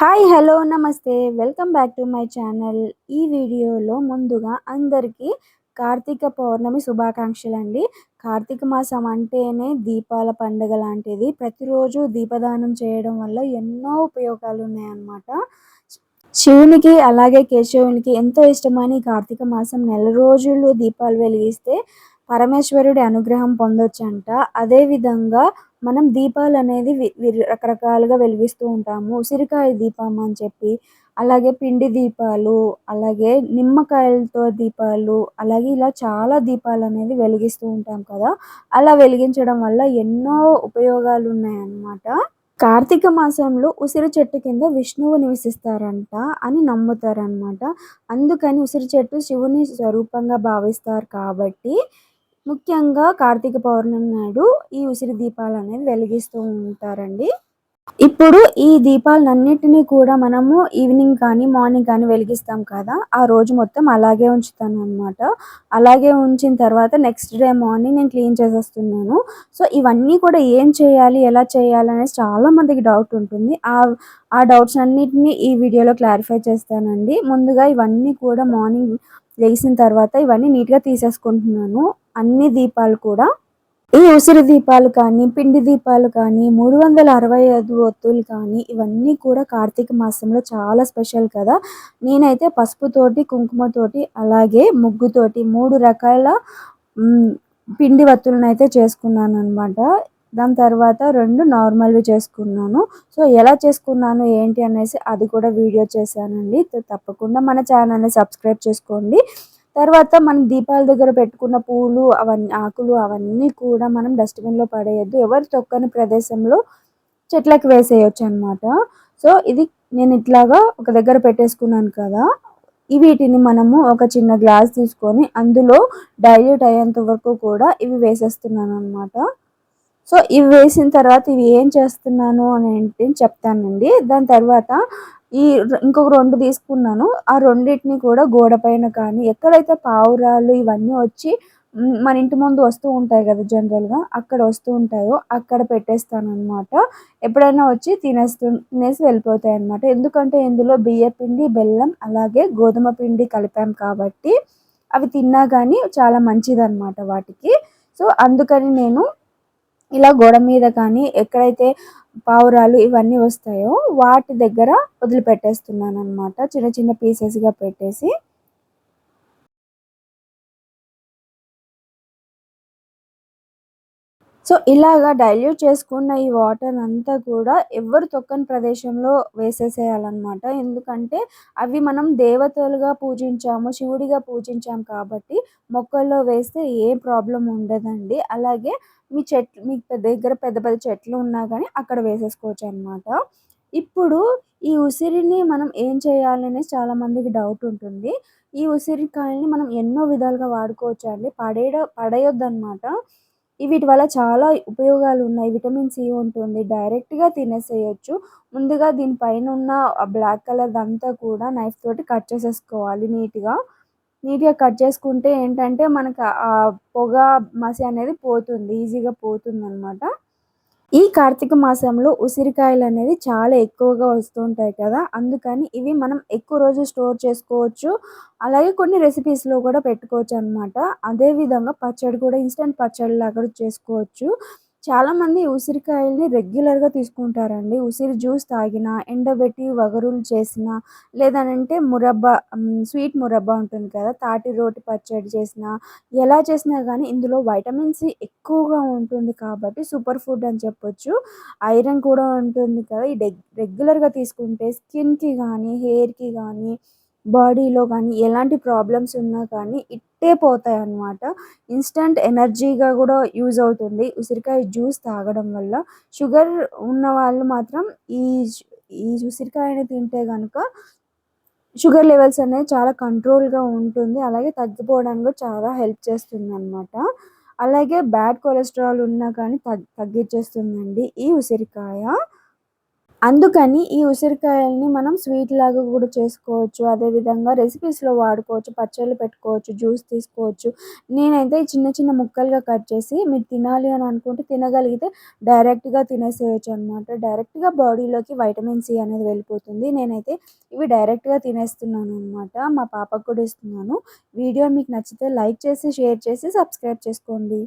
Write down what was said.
Hi hello నమస్తే. Welcome back to my channel. ఈ వీడియోలో ముందుగా అందరికీ కార్తీక పౌర్ణమి శుభాకాంక్షలు అండి కార్తీక మాసం అంటేనే దీపాల పండుగ లాంటిది. ప్రతిరోజు దీపదానం చేయడం వల్ల ఎన్నో ఉపయోగాలు ఉన్నాయన్నమాట. శివునికి అలాగే కేశవునికి ఎంతో ఇష్టమైన కార్తీక మాసం నెల రోజులు దీపాలు వెలిగిస్తే పరమేశ్వరుడి అనుగ్రహం పొందొచ్చంట. అదేవిధంగా మనం దీపాలు అనేది రకరకాలుగా వెలిగిస్తూ ఉంటాము. ఉసిరికాయ దీపం అని చెప్పి అలాగే పిండి దీపాలు అలాగే నిమ్మకాయలతో దీపాలు అలాగే ఇలా చాలా దీపాలు అనేది వెలిగిస్తూ ఉంటాం కదా. అలా వెలిగించడం వల్ల ఎన్నో ఉపయోగాలు ఉన్నాయన్నమాట కార్తీక మాసంలో ఉసిరి చెట్టు కింద విష్ణువు నివసిస్తారంట అని నమ్ముతారనమాట అందుకని ఉసిరి చెట్టు శివుని స్వరూపంగా భావిస్తారు కాబట్టి ముఖ్యంగా కార్తీక పౌర్ణమి నాడు ఈ ఉసిరి దీపాలు అనేది వెలిగిస్తూ ఉంటారండి. ఇప్పుడు ఈ దీపాలన్నిటినీ కూడా మనము ఈవినింగ్ కానీ మార్నింగ్ కానీ వెలిగిస్తాం కదా ఆ రోజు మొత్తం అలాగే ఉంచుతాను అనమాట అలాగే ఉంచిన తర్వాత నెక్స్ట్ డే మార్నింగ్ నేను క్లీన్ చేసేస్తున్నాను. సో ఇవన్నీ కూడా ఏం చేయాలి ఎలా చేయాలి అనేది చాలా మందికి డౌట్ ఉంటుంది. ఆ ఆ డౌట్స్ అన్నిటిని ఈ వీడియోలో క్లారిఫై చేస్తానండి. ముందుగా ఇవన్నీ కూడా మార్నింగ్ లేచిన తర్వాత ఇవన్నీ నీట్గా తీసేసుకుంటున్నాను. అన్ని దీపాలు కూడా ఈ ఉసిరి దీపాలు కానీ పిండి దీపాలు కానీ మూడు వందల అరవై ఐదు ఒత్తులు కానీ ఇవన్నీ కూడా కార్తీక మాసంలో చాలా స్పెషల్ కదా. నేనైతే పసుపుతోటి కుంకుమతోటి అలాగే ముగ్గుతోటి మూడు రకాల పిండి వత్తులను అయితే చేసుకున్నాను అనమాట దాని తర్వాత రెండు నార్మల్వి చేసుకున్నాను. సో ఎలా చేసుకున్నాను ఏంటి అనేసి అది కూడా వీడియో చేశానండి. తప్పకుండా మన ఛానల్ని సబ్స్క్రైబ్ చేసుకోండి. తర్వాత మనం దీపాల దగ్గర పెట్టుకున్న పూలు అవన్నీ ఆకులు అవన్నీ కూడా మనం డస్ట్బిన్లో పడేయద్దు. ఎవరు తొక్కని ప్రదేశంలో చెట్లకు వేసేయచ్చు అనమాట సో ఇది నేను ఇట్లాగా ఒక దగ్గర పెట్టేసుకున్నాను కదా. వీటిని మనము ఒక చిన్న గ్లాస్ తీసుకొని అందులో డైల్యూట్ అయ్యేంత వరకు కూడా ఇవి వేసేస్తున్నాను అనమాట సో ఇవి వేసిన తర్వాత ఇవి ఏం చేస్తున్నాను అని చెప్తానండి. దాని తర్వాత ఈ ఇంకొక రెండు తీసుకున్నాను. ఆ రెండింటిని కూడా గోడ పైన కానీ ఎక్కడైతే పావురాలు ఇవన్నీ వచ్చి మన ఇంటి ముందు వస్తూ ఉంటాయి కదా జనరల్గా అక్కడ వస్తూ ఉంటాయో అక్కడ పెట్టేస్తాను అనమాట ఎప్పుడైనా వచ్చి తినేస్తూ తినేసి వెళ్ళిపోతాయి అనమాట ఎందుకంటే ఇందులో బియ్య పిండి బెల్లం అలాగే గోధుమ పిండి కలిపాం కాబట్టి అవి తిన్నా కానీ చాలా మంచిదన్నమాట వాటికి. సో అందుకని నేను ఇలా గోడ మీద కానీ ఎక్కడైతే పావురాలు ఇవన్నీ వస్తాయో వాటి దగ్గర వదిలిపెట్టేస్తున్నాను అనమాట చిన్న చిన్న పీసెస్గా పెట్టేసి సో ఇలాగా డైల్యూట్ చేసుకున్న ఈ వాటర్ అంతా కూడా ఎవరు తొక్కని ప్రదేశంలో వేసేసేయాలన్నమాట. ఎందుకంటే అవి మనం దేవతలుగా పూజించాము శివుడిగా పూజించాము కాబట్టి మొక్కల్లో వేస్తే ఏ ప్రాబ్లం ఉండదండి. అలాగే మీ చెట్లు మీకు దగ్గర పెద్ద పెద్ద చెట్లు ఉన్నా కానీ అక్కడ వేసేసుకోవచ్చు అనమాట ఇప్పుడు ఈ ఉసిరిని మనం ఏం చేయాలి అనేది చాలామందికి డౌట్ ఉంటుంది. ఈ ఉసిరికాయల్ని మనం ఎన్నో విధాలుగా వాడుకోవచ్చు అండి పడేయ పడేయొద్దు అనమాట వీటి వల్ల చాలా ఉపయోగాలు ఉన్నాయి. విటమిన్ సి ఉంటుంది. డైరెక్ట్గా తినేసేయచ్చు. ముందుగా దీనిపైన ఉన్న బ్లాక్ కలర్ అంతా కూడా నైఫ్ తోటి కట్ చేసేసుకోవాలి నీట్గా. నీట్గా కట్ చేసుకుంటే ఏంటంటే మనకు ఆ పొగ మసి అనేది పోతుంది. ఈజీగా పోతుంది అనమాట ఈ కార్తీక మాసంలో ఉసిరికాయలు అనేది చాలా ఎక్కువగా వస్తూ ఉంటాయి కదా. అందుకని ఇవి మనం ఎక్కువ రోజు స్టోర్ చేసుకోవచ్చు. అలాగే కొన్ని రెసిపీస్లో కూడా పెట్టుకోవచ్చు అనమాట అదేవిధంగా పచ్చడి కూడా ఇన్స్టెంట్ పచ్చడి లాగా చేసుకోవచ్చు. చాలామంది ఉసిరికాయల్ని రెగ్యులర్గా తీసుకుంటారండి. ఉసిరి జ్యూస్ తాగినా ఎండబెట్టి వగరులు చేసినా లేదనంటే మురబ్బా స్వీట్ మురబ్బా ఉంటుంది కదా తాటి రోటి పచ్చడి చేసినా ఎలా చేసినా కానీ ఇందులో వైటమిన్ సి ఎక్కువగా ఉంటుంది కాబట్టి సూపర్ ఫుడ్ అని చెప్పొచ్చు. ఐరన్ కూడా ఉంటుంది కదా ఈ రెగ్యులర్గా తీసుకుంటే స్కిన్కి కానీ హెయిర్కి కానీ బాడీలో కానీ ఎలాంటి ప్రాబ్లమ్స్ ఉన్నా కానీ ఇట్టే పోతాయి అన్నమాట. ఇన్స్టంట్ ఎనర్జీగా కూడా యూజ్ అవుతుంది. ఉసిరికాయ జ్యూస్ తాగడం వల్ల షుగర్ ఉన్న వాళ్ళు మాత్రం ఈ ఈ ఉసిరికాయని తింటే కనుక షుగర్ లెవెల్స్ అనేవి చాలా కంట్రోల్గా ఉంటుంది. అలాగే తగ్గిపోవడానికి కూడా చాలా హెల్ప్ చేస్తుంది అనమాట అలాగే బ్యాడ్ కొలెస్ట్రాల్ ఉన్నా కానీ తగ్గి తగ్గించేస్తుందండి ఈ ఉసిరికాయ. అందుకని ఈ ఉసిరికాయల్ని మనం స్వీట్ లాగా కూడా చేసుకోవచ్చు అదేవిధంగా రెసిపీస్లో వాడుకోవచ్చు పచ్చళ్ళు పెట్టుకోవచ్చు జ్యూస్ తీసుకోవచ్చు. నేనైతే చిన్న చిన్న ముక్కలుగా కట్ చేసి మీరు తినాలి అని అనుకుంటే తినగలిగితే డైరెక్ట్గా తినేసేయచ్చు అనమాట డైరెక్ట్గా బాడీలోకి వైటమిన్ సి అనేది వెళ్ళిపోతుంది. నేనైతే ఇవి డైరెక్ట్గా తినేస్తున్నాను అనమాట మా పాపకు కూడా ఇస్తున్నాను. వీడియో మీకు నచ్చితే లైక్ చేసి షేర్ చేసి సబ్స్క్రైబ్ చేసుకోండి.